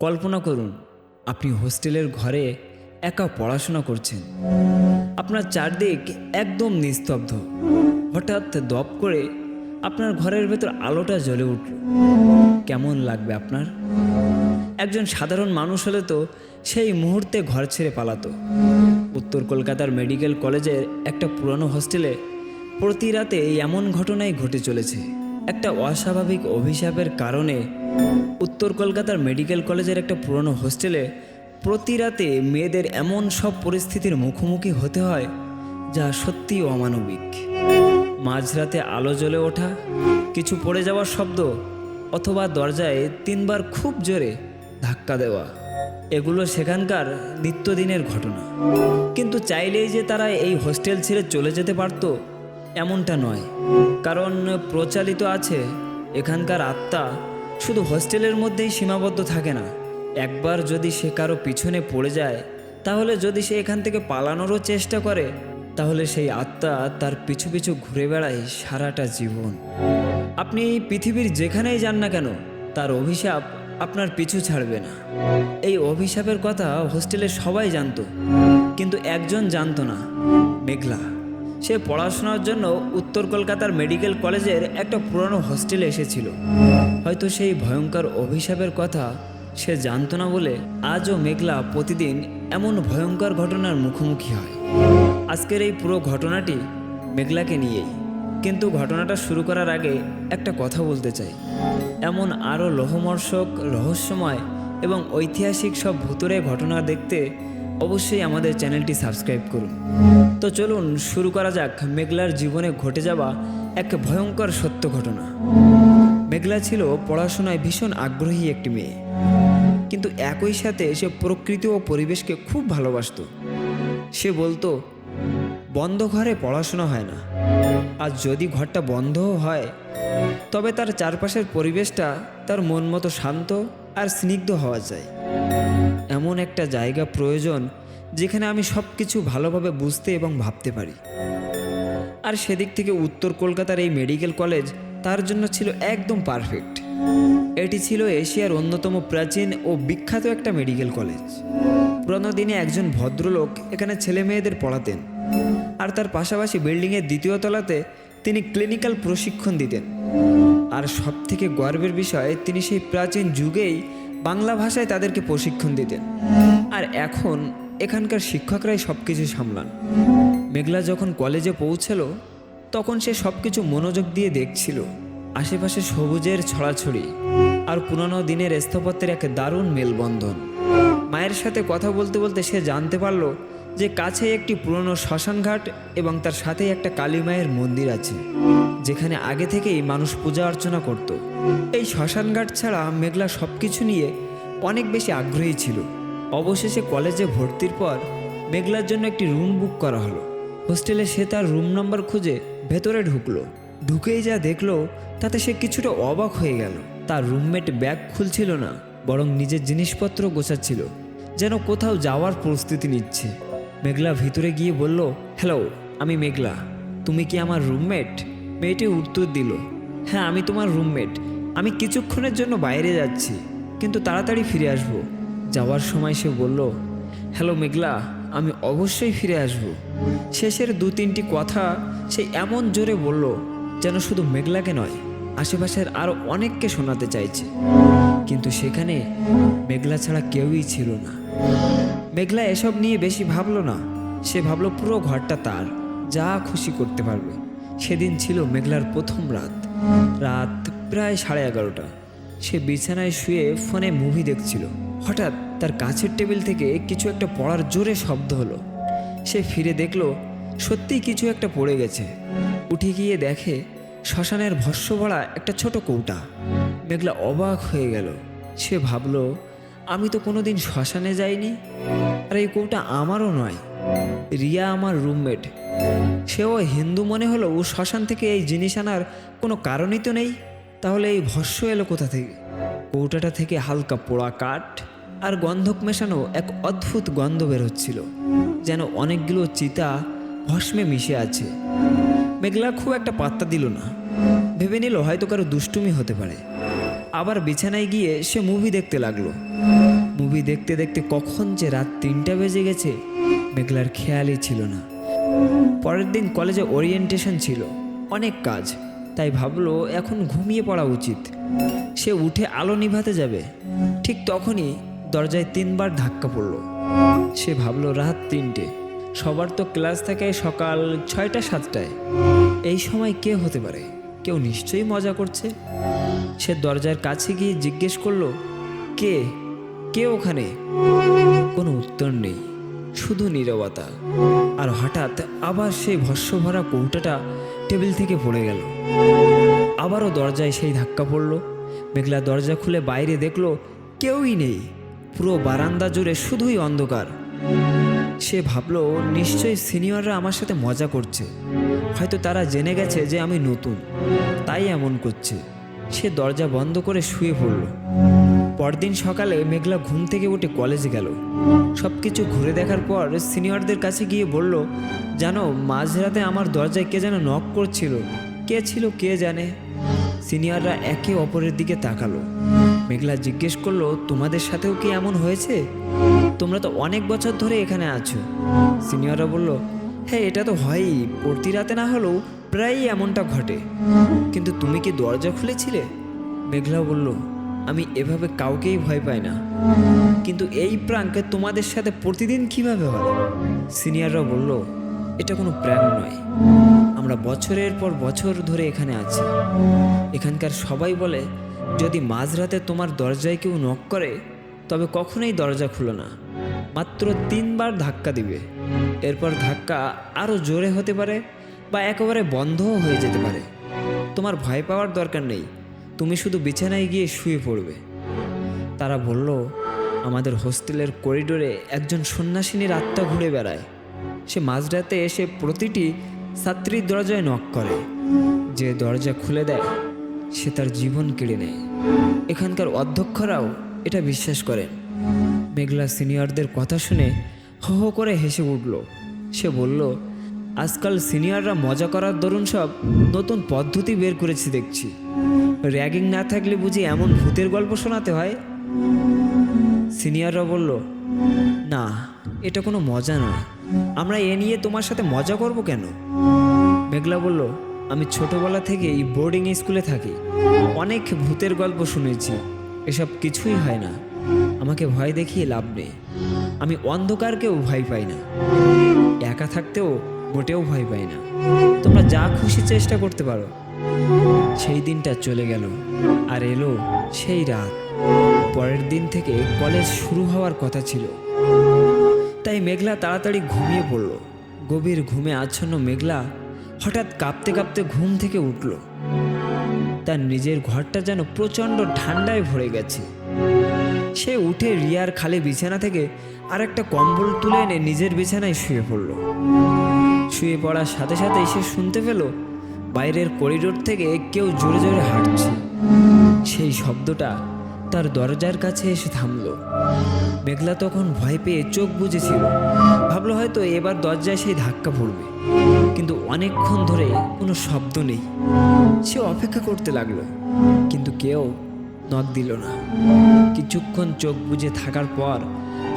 কল্পনা করুন, আপনি হোস্টেলের ঘরে একা পড়াশোনা করছেন। আপনার চারদিক একদম নিস্তব্ধ। হঠাৎ দপ করে আপনার ঘরের ভেতর আলোটা জ্বলে উঠল। কেমন লাগবে আপনার? একজন সাধারণ মানুষ হলে তো সেই মুহূর্তে ঘর ছেড়ে পালাতো। উত্তর কলকাতার মেডিকেল কলেজের একটা পুরনো হোস্টেলে প্রতি রাতে এমন ঘটনাই ঘটে চলেছে। একটা অস্বাভাবিক অভিশাপের কারণে উত্তর কলকাতার মেডিকেল কলেজের একটা পুরনো হোস্টেলে প্রতি রাতে মেয়েদের এমন সব পরিস্থিতির মুখোমুখি হতে হয় যা সত্যিই অমানবিক। মাঝরাতে আলো জ্বলে ওঠা, কিছু পড়ে যাওয়ার শব্দ, অথবা দরজায় তিনবার খুব জোরে ধাক্কা দেওয়া, এগুলো সেখানকার নিত্যদিনের ঘটনা। কিন্তু চাইলেই যে তারা এই হোস্টেল ছেড়ে চলে যেতে পারত এমনটা নয়। কারণ প্রচালিত আছে এখানকার আত্মা শুধু হোস্টেলের মধ্যেই সীমাবদ্ধ থাকে না। একবার যদি সে কারও পিছনে পড়ে যায়, তাহলে যদি সে এখান থেকে পালানোরও চেষ্টা করে, তাহলে সেই আত্মা তার পিছু পিছু ঘুরে বেড়ায় সারাটা জীবন। আপনি পৃথিবীর যেখানেই যান না কেন, তার অভিশাপ আপনার পিছু ছাড়বে না। এই অভিশাপের কথা হোস্টেলে সবাই জানতো, কিন্তু একজন জানতো না, মেঘলা। সে পড়াশোনার জন্য উত্তর কলকাতার মেডিকেল কলেজের একটা পুরনো হোস্টেলে এসেছিল। হয়তো সেই ভয়ঙ্কর অভিশাপের কথা সে জানতো না বলে আজও মেঘলা প্রতিদিন এমন ভয়ঙ্কর ঘটনার মুখোমুখি হয়। আজকের এই পুরো ঘটনাটি মেঘলাকে নিয়েই। কিন্তু ঘটনাটা শুরু করার আগে একটা কথা বলতে চাই। এমন আরও লোহমর্ষক, রহস্যময় এবং ঐতিহাসিক সব ভূতরে ঘটনা দেখতে অবশ্যই আমাদের চ্যানেলটি সাবস্ক্রাইব করুন। তো চলুন শুরু করা যাক মেঘলার জীবনে ঘটে যাওয়া এক ভয়ঙ্কর সত্য ঘটনা। মেঘলা ছিল পড়াশোনায় ভীষণ আগ্রহী একটি মেয়ে। কিন্তু একই সাথে সে প্রকৃতি ও পরিবেশকে খুব ভালোবাসতো। সে বলতো, বন্ধ ঘরে পড়াশোনা হয় না। আর যদি ঘরটা বন্ধও হয়, তবে তার চারপাশের পরিবেশটা তার মন মতো শান্ত আর স্নিগ্ধ হওয়া যায়। এমন একটা জায়গা প্রয়োজন যেখানে আমি সব কিছু ভালোভাবে বুঝতে এবং ভাবতে পারি। আর সেদিক থেকে উত্তর কলকাতার এই মেডিকেল কলেজ তার জন্য ছিল একদম পারফেক্ট। এটি ছিল এশিয়ার অন্যতম প্রাচীন ও বিখ্যাত একটা মেডিকেল কলেজ। পুরনো দিনে একজন ভদ্রলোক এখানে ছেলে মেয়েদের পড়াতেন আর তার পাশাপাশি বিল্ডিংয়ের দ্বিতীয় তলাতে তিনি ক্লিনিক্যাল প্রশিক্ষণ দিতেন। আর সবথেকে গর্বের বিষয়, তিনি সেই প্রাচীন যুগেই বাংলা ভাষায় তাদেরকে প্রশিক্ষণ দিতেন। আর এখন এখানকার শিক্ষকরাই সব কিছু সামলান। মেঘলা যখন কলেজে পৌঁছালো, তখন সে সব কিছু মনোযোগ দিয়ে দেখছিল। আশেপাশে সবুজের ছড়াছড়ি আর পুরনো দিনের স্থাপত্যের এক দারুণ মেলবন্ধন। মায়ের সাথে কথা বলতে বলতে সে জানতে পারল যে কাছে একটি পুরনো শ্মশানঘাট এবং তার সাথে একটা কালী মায়ের মন্দির আছে, যেখানে আগে থেকেই মানুষ পূজা অর্চনা করত। এই শ্মশানঘাট ছাড়া মেঘলা সব কিছু নিয়ে অনেক বেশি আগ্রহী ছিল। অবশেষে কলেজে ভর্তির পর মেঘলার জন্য একটি রুম বুক করা হলো। হোস্টেলে সে তার রুম নাম্বার খুঁজে ভেতরে ঢুকলো। ঢুকেই যা দেখল, তাতে সে কিছুটা অবাক হয়ে গেল। তার রুমমেট ব্যাগ খুলছিল না, বরং নিজের জিনিসপত্র গোছাচ্ছিল, যেন কোথাও যাওয়ার প্রস্তুতি নিচ্ছে। মেঘলা ভিতরে গিয়ে বলল হ্যালো আমি মেঘলা। তুমি কি আমার রুমমেট মেয়েটি উত্তর দিল হ্যাঁ আমি তোমার রুমমেট আমি কিছুক্ষণের জন্য বাইরে যাচ্ছি, কিন্তু তাড়াতাড়ি ফিরে আসব। যাওয়ার সময় সে বলল হ্যালো মেঘলা, আমি অবশ্যই ফিরে আসব। শেষের দু তিনটি কথা সে এমন জোরে বলল, যেন শুধু মেঘলাকে নয়, আশেপাশের আরও অনেককে শোনাতে চাইছে। কিন্তু সেখানে মেঘলা ছাড়া কেউই ছিল না। মেঘলা এসব নিয়ে বেশি ভাবলো না। সে ভাবলো পুরো ঘরটা তার, যা খুশি করতে পারবে। সেদিন ছিল মেঘলার প্রথম রাত। রাত প্রায় সাড়ে এগারোটা। সে বিছানায় শুয়ে ফোনে মুভি দেখছিল। হঠাৎ তার কাছের টেবিল থেকে কিছু একটা পড়ার জোরে শব্দ হলো। সে ফিরে দেখল সত্যিই কিছু একটা পড়ে গেছে। উঠে গিয়ে দেখে, শ্মশানের ভস্য ভরা একটা ছোট কৌটা। মেঘলা অবাক হয়ে গেল। সে ভাবলো আমি তো কোনোদিন শ্মশানে যাইনি। আর এই কৌটা আমারও নয়। রিয়া আমার রুমমেট। সেও হিন্দু মনে হলো ও শ্মশান থেকে এই জিনিস আনার কোনো কারণই তো নেই। তাহলে এই ভস্য এলো কোথা থেকে? কৌটাটা থেকে হালকা পোড়া কাঠ আর গন্ধক মেশানো এক অদ্ভুত গন্ধ বের হচ্ছিল, যেন অনেকগুলো চিতা ভস্মে মিশে আছে। মেঘলা খুব একটা পাত্তা দিল না। ভেবে নিল হয়তো কারও দুষ্টুমি হতে পারে। আবার বিছানায় গিয়ে সে মুভি দেখতে লাগল। মুভি দেখতে দেখতে কখন যে রাত তিনটা বেজে গেছে, মেঘলার খেয়ালই ছিল না। পরের দিন কলেজে ওরিয়েন্টেশন ছিল, অনেক কাজ। তাই ভাবলো এখন ঘুমিয়ে পড়া উচিত। সে উঠে আলো নিভাতে যাবে। ঠিক তখনই দরজায় তিনবার ধাক্কা পড়ল। সে ভাবলো রাত তিনটে, সবার তো ক্লাস থাকে সকাল ছয়টা, সাতটায়। এই সময় কে হতে পারে? কেউ নিশ্চয়ই মজা করছে? সে দরজার কাছে গিয়ে জিজ্ঞেস করল, কে? কে ওখানে? কোনো উত্তর নেই, শুধু নীরবতা। আর হঠাৎ আবার সেই ভস্য ভরা কৌটাটা টেবিল থেকে পড়ে গেল। আবারও দরজায় সেই ধাক্কা পড়ল। মেঘলা দরজা খুলে বাইরে দেখল, কেউই নেই। পুরো বারান্দা জুড়ে শুধুই অন্ধকার। সে ভাবলো, নিশ্চয়ই সিনিয়ররা আমার সাথে মজা করছে। হয়তো তারা জেনে গেছে যে আমি নতুন। তাই এমন করছে। সে দরজা বন্ধ করে শুয়ে পড়ল। পরদিন সকালে মেঘলা ঘুম থেকে উঠে কলেজে গেল। সব কিছু ঘুরে দেখার পর সিনিয়রদের কাছে গিয়ে বলল, জানো, মাঝরাতে আমার দরজায় কে যেন নক করছিল? কে ছিল, কে জানে? সিনিয়ররা একে অপরের দিকে তাকালো। মেঘলা জিজ্ঞেস করল, তোমাদের সাথেও কি এমন হয়েছে? তোমরা তো অনেক বছর ধরে এখানে আছো। সিনিয়ররা বলল হ্যাঁ এটা তো হয়ই। প্রতি রাতে না হলেও প্রায়ই এমনটা ঘটে। কিন্তু তুমি কি দরজা খুলেছিলে? মেঘলা বলল, আমি এভাবে কাউকেই ভয় পাই না। কিন্তু এই প্রাঙ্কে তোমাদের সাথে প্রতিদিন কীভাবে হয়? সিনিয়ররা বলল, এটা কোনো প্র্যাঙ্ক নয়। আমরা বছরের পর বছর ধরে এখানে আছি। এখানকার সবাই বলে, যদি মাঝরাতে তোমার দরজায় কেউ নক করে, তবে কখনোই দরজা খুলো না। মাত্র তিনবার ধাক্কা দিবে। এরপর ধাক্কা আরও জোরে হতে পারে বা একেবারে বন্ধও হয়ে যেতে পারে। তোমার ভয় পাওয়ার দরকার নেই, তুমি শুধু বিছানায় গিয়ে শুয়ে পড়বে। তারা বলল, আমাদের হোস্টেলের করিডোরে একজন সন্ন্যাসিনীর আত্মা ঘুরে বেড়ায়। সে মাঝরাতে এসে প্রতিটি ছাত্রীর দরজায় নক করে। যে দরজা খুলে দেয়, সে তার জীবন কেড়ে নেয়। এখানকার অধ্যক্ষরাও এটা বিশ্বাস করেন। মেঘলা সিনিয়রদের কথা শুনে হো হো করে হেসে উঠল। সে বলল, আজকাল সিনিয়ররা মজা করার দরুন সব নতুন পদ্ধতি বের করেছি দেখছি। র্যাগিং না থাকলে বুঝি এমন ভূতের গল্প শোনাতে হয়? সিনিয়ররা বলল, না, এটা কোনো মজা নয় আমরা এ নিয়ে তোমার সাথে মজা করব কেন? মেঘলা বলল, আমি ছোটবেলা থেকেই বোর্ডিং স্কুলে থাকি। অনেক ভূতের গল্প শুনেছি। এসব কিছুই হয় না। আমাকে ভয় দেখিয়ে লাভ নেই। আমি অন্ধকারকেও ভয় পাই না। একা থাকতেও মোটেও ভয় পাই না। তোমরা যা খুশি চেষ্টা করতে পারো। সেই দিনটা চলে গেল আর এলো সেই রাত। পরের দিন থেকে কলেজ শুরু হওয়ার কথা ছিল। তাই মেঘলা তাড়াতাড়ি ঘুমিয়ে পড়ল। গভীর ঘুমে আচ্ছন্ন মেঘলা হঠাৎ কাঁপতে কাঁপতে ঘুম থেকে উঠল। তার নিজের ঘরটা যেন প্রচণ্ড ঠান্ডায় ভরে গেছে। সে উঠে রিয়ার খালি বিছানা থেকে আর একটা কম্বল তুলে এনে নিজের বিছানায় শুয়ে পড়ল। শুয়ে পড়ার সাথে সাথে সে শুনতে পেল, বাইরের করিডোর থেকে কেউ জোরে জোরে হাঁটছে। সেই শব্দটা তার দরজার কাছে এসে থামল। মেঘলা তখন ভয় পেয়ে চোখ বুঝেছিল ভাবলো হয়তো এবার দরজায় সেই ধাক্কা পড়বে, কিন্তু অনেকক্ষণ ধরে কোনো শব্দ নেই। সে অপেক্ষা করতে লাগল, কিন্তু কেউ নখ দিল না। কিছুক্ষণ চোখ বুজে থাকার পর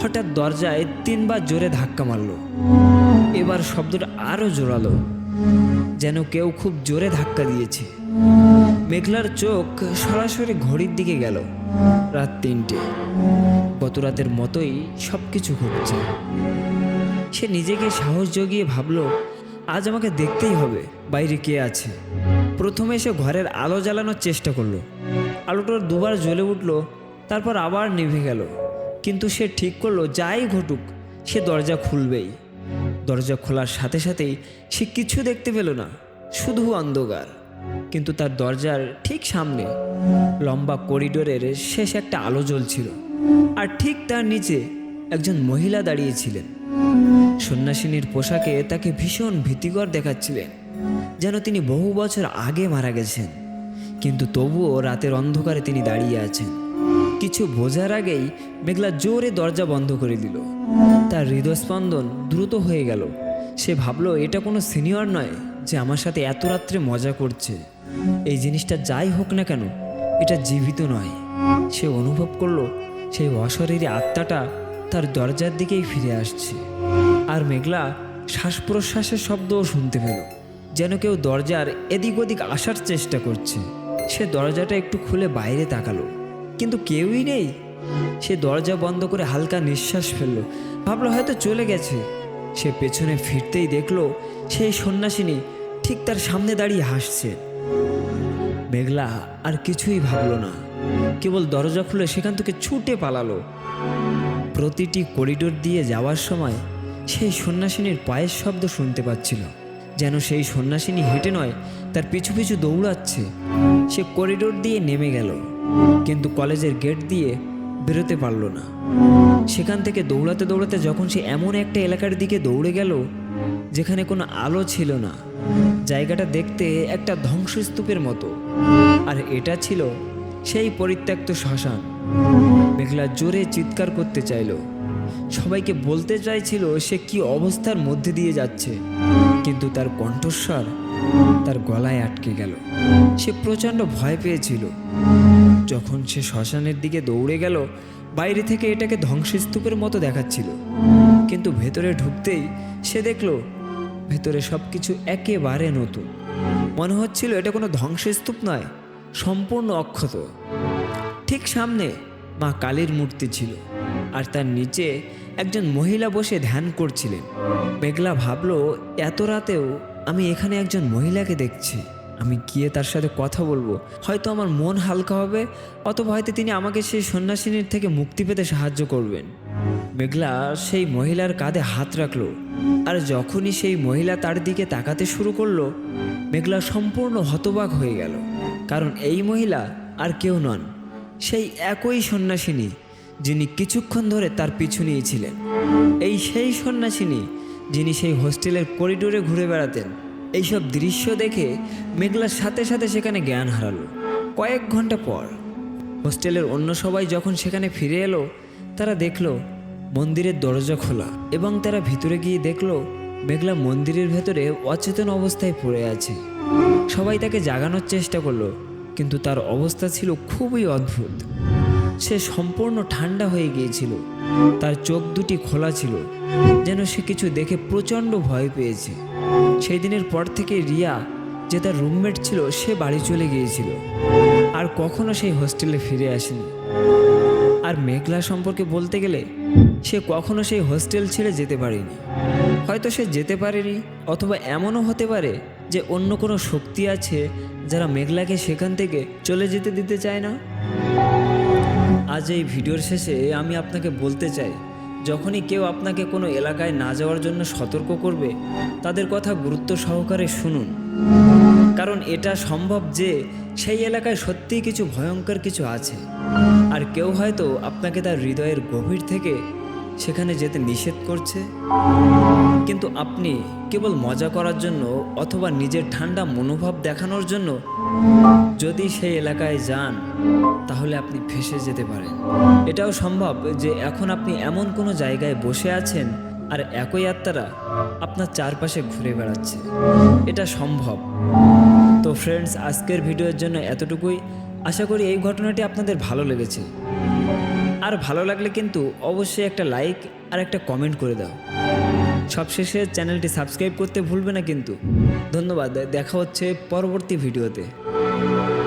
হঠাৎ দরজায় তিনবার জোরে ধাক্কা মারলো। এবার শব্দটা আরও জোরালো, যেন কেউ খুব জোরে ধাক্কা দিয়েছে। মেঘলার চোখ সরাসরি ঘড়ির দিকে গেল। রাত তিনটে। গত রাতের মতোই সব কিছু ঘটছে। সে নিজেকে সাহস জগিয়ে ভাবলো, আজ আমাকে দেখতেই হবে বাইরে কে আছে। প্রথমে সে ঘরের আলো জ্বালানোর চেষ্টা করল। আলোটা দুবার জ্বলে উঠল, তারপর আবার নিভে গেল। কিন্তু সে ঠিক করল, যাই ঘটুক, সে দরজা খুলবেই। দরজা খোলার সাথে সাথেই সে কিছু দেখতে পেল না, শুধু অন্ধকার। কিন্তু তার দরজার ঠিক সামনে লম্বা করিডোরের শেষ একটা আলো জ্বলছিল। আর ঠিক তার নিচে একজন মহিলা দাঁড়িয়েছিলেন সন্ন্যাসিনীর পোশাকে তাকে ভীষণ ভীতিকর দেখাচ্ছিলেন, যেন তিনি বহু বছর আগে মারা গেছেন। কিন্তু তবুও রাতের অন্ধকারে তিনি দাঁড়িয়ে আছেন। কিছু বোঝার আগেই মেঘলা জোরে দরজা বন্ধ করে দিল। তার হৃদস্পন্দন দ্রুত হয়ে গেল। সে ভাবলো, এটা কোনো সিনিয়র নয় যে আমার সাথে এত রাত্রে মজা করছে। এই জিনিসটা যাই হোক না কেন, এটা জীবিত নয়। সে অনুভব করল, সেই অশরীরী আত্মাটা তার দরজার দিকেই ফিরে আসছে। আর মেঘলা শ্বাস প্রশ্বাসের শব্দও শুনতে পেল, যেন কেউ দরজার এদিক ওদিক আসার চেষ্টা করছে। সে দরজাটা একটু খুলে বাইরে তাকালো, কিন্তু কেউই নেই। সে দরজা বন্ধ করে হালকা নিঃশ্বাস ফেলল, ভাবলো হয়তো চলে গেছে। সে পেছনে ফিরতেই দেখল, সেই সন্ন্যাসিনী ঠিক তার সামনে দাঁড়িয়ে হাসছে। মেঘলা আর কিছুই ভাবলো না, কেবল দরজা খুলে সেখান থেকে ছুটে পালালো। প্রতিটি করিডোর দিয়ে যাওয়ার সময় সেই সন্ন্যাসিনীর পায়ের শব্দ শুনতে পাচ্ছিল। যেন সেই সন্ন্যাসিনী হেঁটে নয়, তার পিছু পিছু দৌড়াচ্ছে। সে করিডোর দিয়ে নেমে গেল, কিন্তু কলেজের গেট দিয়ে বেরোতে পারল না। সেখান থেকে দৌড়াতে দৌড়াতে যখন সে এমন একটা এলাকার দিকে দৌড়ে গেল, যেখানে কোনো আলো ছিল না, জায়গাটা দেখতে একটা ধ্বংসস্তূপের মতো। আর এটা ছিল সেই পরিত্যক্ত শ্মশান। মেঘলা জোরে চিৎকার করতে চাইলো। সবাইকে বলতে চাইছিল সে কি অবস্থার মধ্যে দিয়ে যাচ্ছে। কিন্তু তার কণ্ঠস্বর তার গলায় আটকে গেল। সে প্রচণ্ড ভয় পেয়েছিল। যখন সে শ্মশানের দিকে দৌড়ে গেল, বাইরে থেকে এটাকে ধ্বংসস্তূপের মতো দেখাচ্ছিল। কিন্তু ভেতরে ঢুকতেই সে দেখল, ভেতরে সব কিছু একেবারে নতুন। মনে হচ্ছিল এটা কোনো ধ্বংসস্তূপ নয়, সম্পূর্ণ অক্ষত। ঠিক সামনে মা কালীর মূর্তি ছিল আর তার নিচে একজন মহিলা বসে ধ্যান করছিলেন। মেঘলা ভাবলো, এত রাতেও আমি এখানে একজন মহিলাকে দেখছি। আমি গিয়ে তার সাথে কথা বলব। হয়তো আমার মন হালকা হবে, অথবা হয়তো তিনি আমাকে সেই সন্ন্যাসিনীর থেকে মুক্তি পেতে সাহায্য করবেন। মেঘলা সেই মহিলার কাঁধে হাত রাখল আর যখনই সেই মহিলা তার দিকে তাকাতে শুরু করল, মেঘলা সম্পূর্ণ হতবাক হয়ে গেল। কারণ এই মহিলা আর কেউ নন। সেই একই সন্ন্যাসিনী যিনি কিছুক্ষণ ধরে তার পিছু নিয়েছিলেন। এই সেই সন্ন্যাসিনী যিনি সেই হোস্টেলের করিডোরে ঘুরে বেড়াতেন। এইসব দৃশ্য দেখে মেঘলার সাথে সাথে সেখানে জ্ঞান হারালো। কয়েক ঘণ্টা পর হোস্টেলের অন্য সবাই যখন সেখানে ফিরে এলো, তারা দেখল মন্দিরের দরজা খোলা এবং তারা ভিতরে গিয়ে দেখল মেঘলা মন্দিরের ভেতরে অচেতন অবস্থায় পড়ে আছে। সবাই তাকে জাগানোর চেষ্টা করল। কিন্তু তার অবস্থা ছিল খুবই অদ্ভুত। সে সম্পূর্ণ ঠান্ডা হয়ে গিয়েছিল। তার চোখ দুটি খোলা ছিল, যেন সে কিছু দেখে প্রচণ্ড ভয় পেয়েছে। সেই দিনের পর থেকে রিয়া, যে তার রুমমেট ছিল, সে বাড়ি চলে গিয়েছিল। আর কখনো সেই হোস্টেলে ফিরে আসেনি। আর মেঘলা সম্পর্কে বলতে গেলে, সে কখনো সেই হোস্টেল ছেড়ে যেতে পারেনি। হয়তো সে যেতে পারেনি, অথবা এমনও হতে পারে যে অন্য কোনো শক্তি আছে যারা মেঘলাকে সেখান থেকে চলে যেতে দিতে চায় না? আজ এই ভিডিওর শেষে আমি আপনাকে বলতে চাই, যখনই কেউ আপনাকে কোনো এলাকায় না যাওয়ার জন্য সতর্ক করবে, তাদের কথা গুরুত্ব সহকারে শুনুন। কারণ এটা সম্ভব যে সেই এলাকায় সত্যিই কিছু ভয়ঙ্কর কিছু আছে। আর কেউ হয়তো আপনাকে তার হৃদয়ের গভীর থেকে সেখানে যেতে নিষেধ করছে। কিন্তু আপনি কেবল মজা করার জন্য অথবা নিজের ঠান্ডা মনোভাব দেখানোর জন্য যদি সেই এলাকায় যান, তাহলে আপনি ফেসে যেতে পারেন। এটাও সম্ভব যে এখন আপনি এমন কোনো জায়গায় বসে আছেন আর একই আত্মারা আপনার চারপাশে ঘুরে বেড়াচ্ছে। এটা সম্ভব। তো ফ্রেন্ডস আজকের ভিডিওর জন্য এতটুকুই। আশা করি এই ঘটনাটি আপনাদের ভালো লেগেছে। আর ভালো লাগলে কিন্তু অবশ্যই একটা লাইক আর একটা কমেন্ট করে দাও। সবশেষে চ্যানেলটি সাবস্ক্রাইব করতে ভুলবে না কিন্তু। ধন্যবাদ, দেখা হচ্ছে পরবর্তী ভিডিওতে